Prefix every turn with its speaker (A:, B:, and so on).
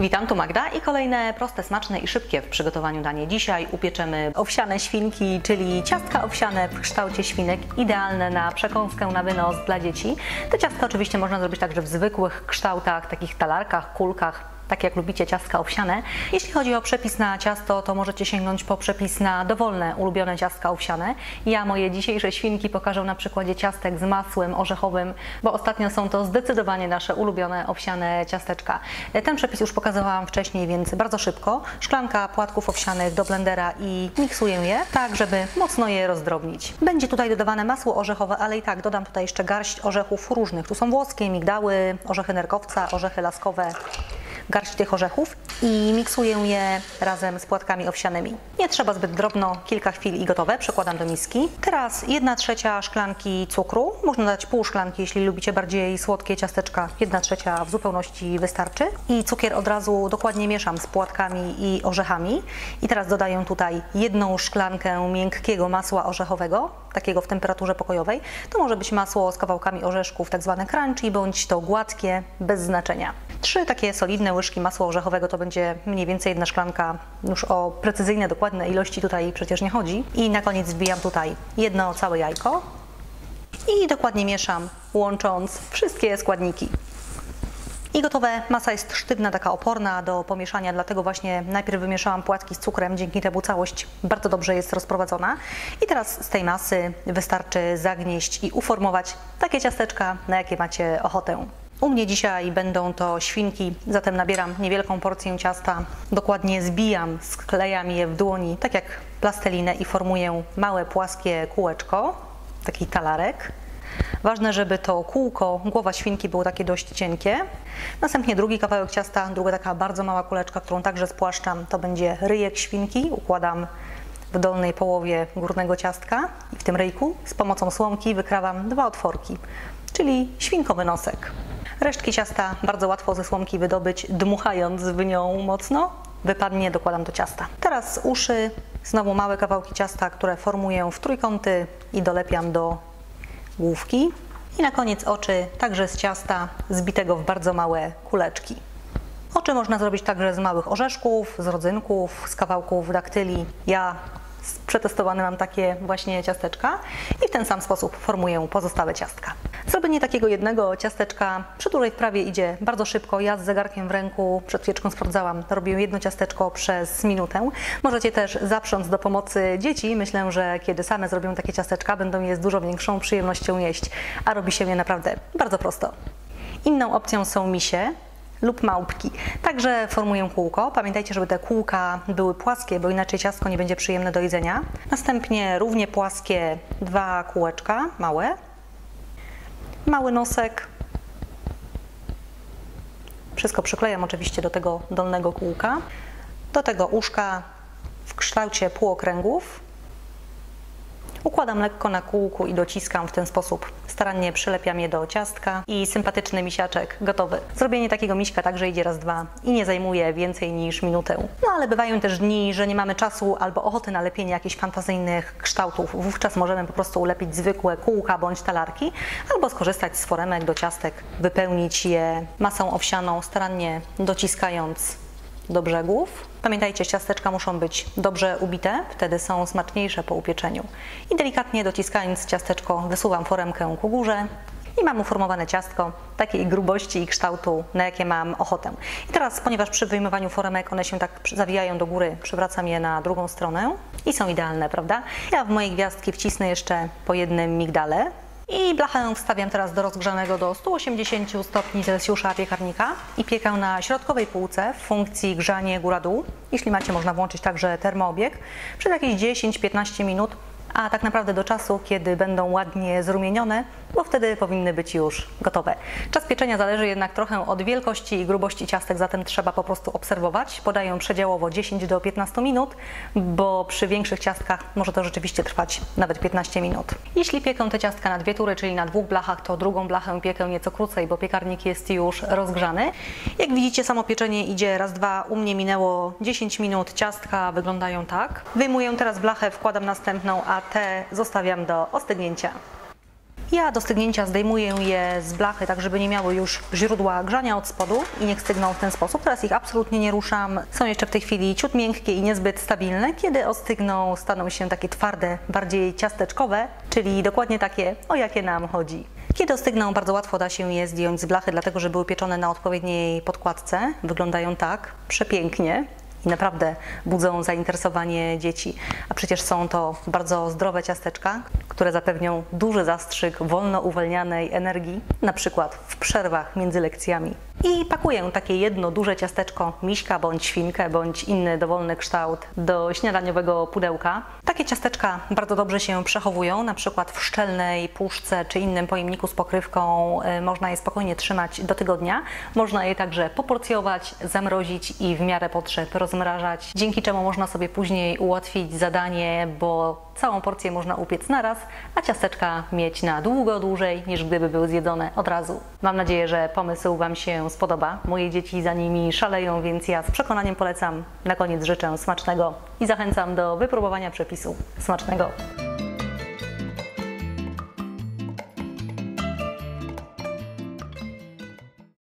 A: Witam, tu Magda i kolejne proste, smaczne i szybkie w przygotowaniu danie. Dzisiaj upieczemy owsiane świnki, czyli ciastka owsiane w kształcie świnek, idealne na przekąskę na wynos dla dzieci. Te ciastka oczywiście można zrobić także w zwykłych kształtach, takich talarkach, kulkach, tak jak lubicie ciastka owsiane. Jeśli chodzi o przepis na ciasto, to możecie sięgnąć po przepis na dowolne ulubione ciastka owsiane. Ja moje dzisiejsze świnki pokażę na przykładzie ciastek z masłem orzechowym, bo ostatnio są to zdecydowanie nasze ulubione owsiane ciasteczka. Ten przepis już pokazywałam wcześniej, więc bardzo szybko. Szklanka płatków owsianych do blendera i miksuję je tak, żeby mocno je rozdrobnić. Będzie tutaj dodawane masło orzechowe, ale i tak dodam tutaj jeszcze garść orzechów różnych. Tu są włoskie, migdały, orzechy nerkowca, orzechy laskowe garść tych orzechów i miksuję je razem z płatkami owsianymi. Nie trzeba zbyt drobno, kilka chwil i gotowe. Przekładam do miski. Teraz 1 trzecia szklanki cukru. Można dać pół szklanki, jeśli lubicie bardziej słodkie ciasteczka. 1 trzecia w zupełności wystarczy. I cukier od razu dokładnie mieszam z płatkami i orzechami. I teraz dodaję tutaj jedną szklankę miękkiego masła orzechowego, takiego w temperaturze pokojowej. To może być masło z kawałkami orzeszków, tak zwane crunchy, bądź to gładkie, bez znaczenia. Trzy takie solidne łyżki masła orzechowego to będzie mniej więcej jedna szklanka. Już o precyzyjne, dokładne ilości tutaj przecież nie chodzi. I na koniec wbijam tutaj jedno całe jajko i dokładnie mieszam, łącząc wszystkie składniki. I gotowe. Masa jest sztywna, taka oporna do pomieszania, dlatego właśnie najpierw wymieszałam płatki z cukrem, dzięki temu całość bardzo dobrze jest rozprowadzona. I teraz z tej masy wystarczy zagnieść i uformować takie ciasteczka, na jakie macie ochotę. U mnie dzisiaj będą to świnki, zatem nabieram niewielką porcję ciasta, dokładnie zbijam, sklejam je w dłoni, tak jak plastelinę i formuję małe, płaskie kółeczko, taki talarek. Ważne, żeby to kółko, głowa świnki było takie dość cienkie. Następnie drugi kawałek ciasta, druga taka bardzo mała kuleczka, którą także spłaszczam, to będzie ryjek świnki. Układam w dolnej połowie górnego ciastka i w tym ryjku z pomocą słomki wykrawam dwa otworki, czyli świnkowy nosek. Resztki ciasta bardzo łatwo ze słomki wydobyć, dmuchając w nią mocno. Wypadnie, dokładam do ciasta. Teraz uszy, znowu małe kawałki ciasta, które formuję w trójkąty i dolepiam do główki. I na koniec oczy, także z ciasta, zbitego w bardzo małe kuleczki. Oczy można zrobić także z małych orzeszków, z rodzynków, z kawałków daktyli. Ja przetestowane mam takie właśnie ciasteczka i w ten sam sposób formuję pozostałe ciastka. Zrobienie takiego jednego ciasteczka przy dużej wprawie idzie bardzo szybko. Ja z zegarkiem w ręku przed chwileczką sprawdzałam, robię jedno ciasteczko przez minutę. Możecie też zaprząc do pomocy dzieci. Myślę, że kiedy same zrobią takie ciasteczka, będą je z dużo większą przyjemnością jeść, a robi się je naprawdę bardzo prosto. Inną opcją są misie, lub małpki. Także formuję kółko. Pamiętajcie, żeby te kółka były płaskie, bo inaczej ciastko nie będzie przyjemne do jedzenia. Następnie równie płaskie dwa kółeczka, małe. Mały nosek. Wszystko przyklejam oczywiście do tego dolnego kółka. Do tego uszka w kształcie półokręgów. Układam lekko na kółku i dociskam w ten sposób. Starannie przylepiam je do ciastka i sympatyczny misiaczek gotowy. Zrobienie takiego miśka także idzie raz, dwa i nie zajmuje więcej niż minutę. No ale bywają też dni, że nie mamy czasu albo ochoty na lepienie jakichś fantazyjnych kształtów. Wówczas możemy po prostu ulepić zwykłe kółka bądź talarki albo skorzystać z foremek do ciastek, wypełnić je masą owsianą, starannie dociskając do brzegów. Pamiętajcie, ciasteczka muszą być dobrze ubite, wtedy są smaczniejsze po upieczeniu. I delikatnie dociskając ciasteczko wysuwam foremkę ku górze i mam uformowane ciastko takiej grubości i kształtu, na jakie mam ochotę. I teraz, ponieważ przy wyjmowaniu foremek one się tak zawijają do góry, przywracam je na drugą stronę i są idealne, prawda? Ja w mojej gwiazdki wcisnę jeszcze po jednym migdale, i blachę wstawiam teraz do rozgrzanego do 180 stopni Celsjusza piekarnika i piekę na środkowej półce w funkcji grzanie góra-dół. Jeśli macie, można włączyć także termoobieg. Przez jakieś 10-15 minut a tak naprawdę do czasu, kiedy będą ładnie zrumienione, bo wtedy powinny być już gotowe. Czas pieczenia zależy jednak trochę od wielkości i grubości ciastek, zatem trzeba po prostu obserwować. Podaję przedziałowo 10 do 15 minut, bo przy większych ciastkach może to rzeczywiście trwać nawet 15 minut. Jeśli piekę te ciastka na dwie tury, czyli na dwóch blachach, to drugą blachę piekę nieco krócej, bo piekarnik jest już rozgrzany. Jak widzicie, samo pieczenie idzie raz, dwa. U mnie minęło 10 minut, ciastka wyglądają tak. Wyjmuję teraz blachę, wkładam następną, a te zostawiam do ostygnięcia. Ja do stygnięcia zdejmuję je z blachy, tak żeby nie miały już źródła grzania od spodu i niech stygną w ten sposób. Teraz ich absolutnie nie ruszam. Są jeszcze w tej chwili ciut miękkie i niezbyt stabilne. Kiedy ostygną, staną się takie twarde, bardziej ciasteczkowe, czyli dokładnie takie, o jakie nam chodzi. Kiedy ostygną, bardzo łatwo da się je zdjąć z blachy, dlatego że były pieczone na odpowiedniej podkładce. Wyglądają tak przepięknie naprawdę budzą zainteresowanie dzieci. A przecież są to bardzo zdrowe ciasteczka, które zapewnią duży zastrzyk wolno uwalnianej energii, na przykład w przerwach między lekcjami. I pakuję takie jedno duże ciasteczko, miśka bądź świnkę, bądź inny dowolny kształt do śniadaniowego pudełka. Takie ciasteczka bardzo dobrze się przechowują, na przykład w szczelnej puszce czy innym pojemniku z pokrywką. y, Można je spokojnie trzymać do tygodnia. Można je także poporcjować, zamrozić i w miarę potrzeb rozmrażać, dzięki czemu można sobie później ułatwić zadanie, bo całą porcję można upiec naraz, a ciasteczka mieć na długo dłużej niż gdyby były zjedzone od razu. Mam nadzieję, że pomysł Wam się spodoba. Moje dzieci za nimi szaleją, więc ja z przekonaniem polecam. Na koniec życzę smacznego i zachęcam do wypróbowania przepisu. Smacznego!